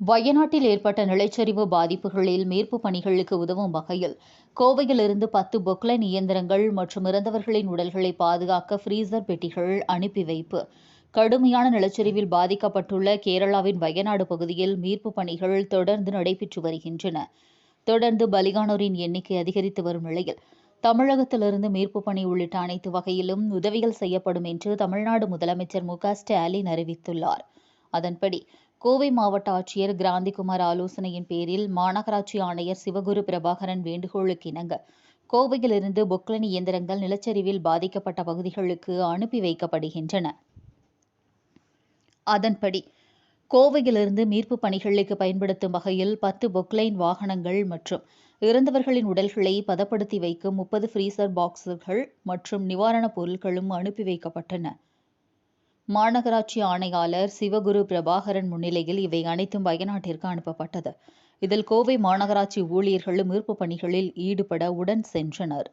வயநாட்டில் ஏற்பட்ட நிலச்சரிவு பாதிப்புகளில் மீட்பு பணிகளுக்கு உதவும் வகையில் கோவையிலிருந்து பத்து பொக்லைன் இயந்திரங்கள் மற்றும் இறந்தவர்களின் உடல்களை பாதுகாக்க ஃப்ரீசர் பெட்டிகள் அனுப்பி வைப்பு. கடுமையான நிலச்சரிவில் பாதிக்கப்பட்டுள்ள கேரளாவின் வயநாடு பகுதியில் மீட்பு பணிகள் தொடர்ந்து நடைபெற்று வருகின்றன. தொடர்ந்து பலிகானோரின் எண்ணிக்கை அதிகரித்து வரும் நிலையில் தமிழகத்திலிருந்து மீட்பு பணி உள்ளிட்ட அனைத்து வகையிலும் உதவிகள் செய்யப்படும் என்று தமிழ்நாடு முதலமைச்சர் மு க ஸ்டாலின் அறிவித்துள்ளார். அதன்படி கோவை மாவட்ட ஆட்சியர் கிராந்திகுமார் ஆலோசனையின் பேரில் மாநகராட்சி ஆணையர் சிவகுரு பிரபாகரன் வேண்டுகோளுக்கு இணங்க கோவையிலிருந்து பொக்லைன் இயந்திரங்கள் நிலச்சரிவில் பாதிக்கப்பட்ட பகுதிகளுக்கு அனுப்பி வைக்கப்படுகின்றன. அதன்படி கோவையிலிருந்து மீட்பு பணிகளுக்கு பயன்படுத்தும் வகையில் பத்து பொக்லைன் வாகனங்கள் மற்றும் இறந்தவர்களின் உடல்களை பதப்படுத்தி வைக்கும் முப்பது ஃப்ரீசர் பாக்ஸுகள் மற்றும் நிவாரணப் பொருட்களும் அனுப்பி வைக்கப்பட்டன. மாநகராட்சி ஆணையாளர் சிவகுரு பிரபாகரன் முன்னிலையில் இவை அனைத்தும் வயநாட்டிற்கு அனுப்பப்பட்டது. இதில் கோவை மாநகராட்சி ஊழியர்களும் மீட்புப் பணிகளில் ஈடுபட உடன் சென்றனர்.